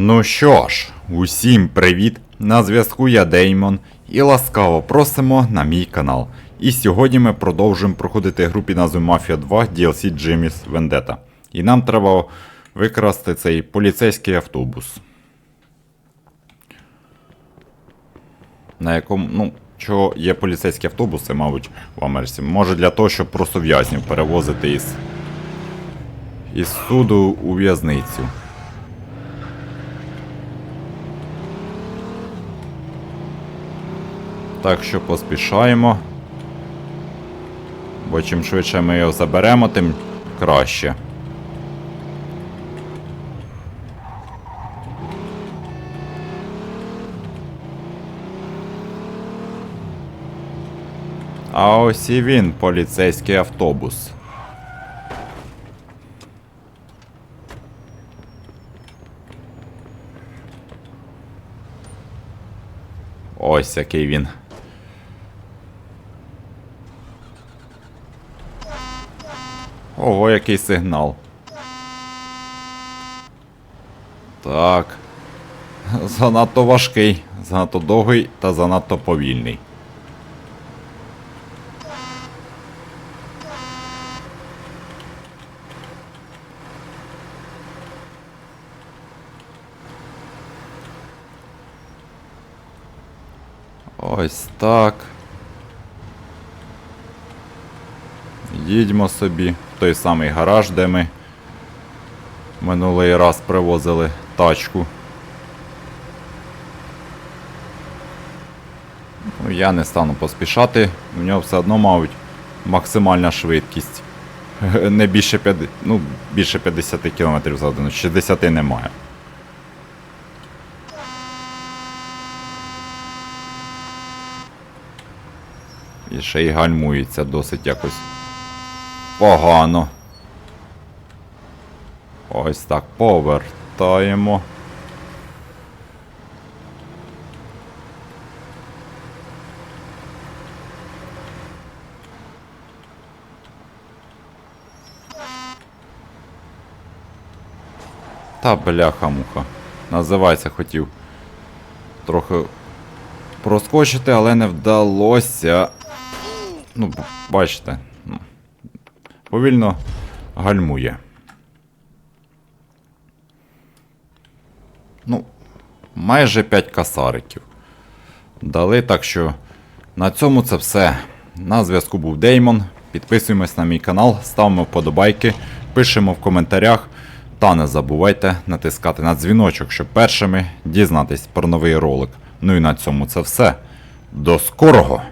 Ну що ж, усім привіт! На зв'язку я Деймон і ласкаво просимо на мій канал. І сьогодні ми продовжуємо проходити гру під назвою Mafia 2 DLC Jimmy's Vendetta. І нам треба викрасти цей поліцейський автобус. На якому, ну, чого є поліцейські автобуси, мабуть, в Америці. Може для того, щоб просто в'язнів перевозити із, із суду у в'язницю. Так що поспішаємо. Бо чим швидше ми його заберемо, тим краще. А ось і він, поліцейський автобус. Ось який він. Ого, який сигнал. Так. Занадто важкий, занадто довгий та занадто повільний. Ось так. Їдьмо собі в той самий гараж, де ми минулий раз привозили тачку. Ну, я не стану поспішати, у нього все одно, мабуть, максимальна швидкість. Не більше 50, ну, більше 50 км за годину, 60 немає. І ще й гальмується досить якось погано. Ось так повертаємо. Та бляха-муха. Називається хотів трохи проскочити, але не вдалося. Ну, бачите. Повільно гальмує. Ну, майже 5 касариків. Дали, так що на цьому це все. На зв'язку був Деймон. Підписуємось на мій канал, ставимо вподобайки, пишемо в коментарях. Та не забувайте натискати на дзвіночок, щоб першими дізнатись про новий ролик. Ну і на цьому це все. До скорого!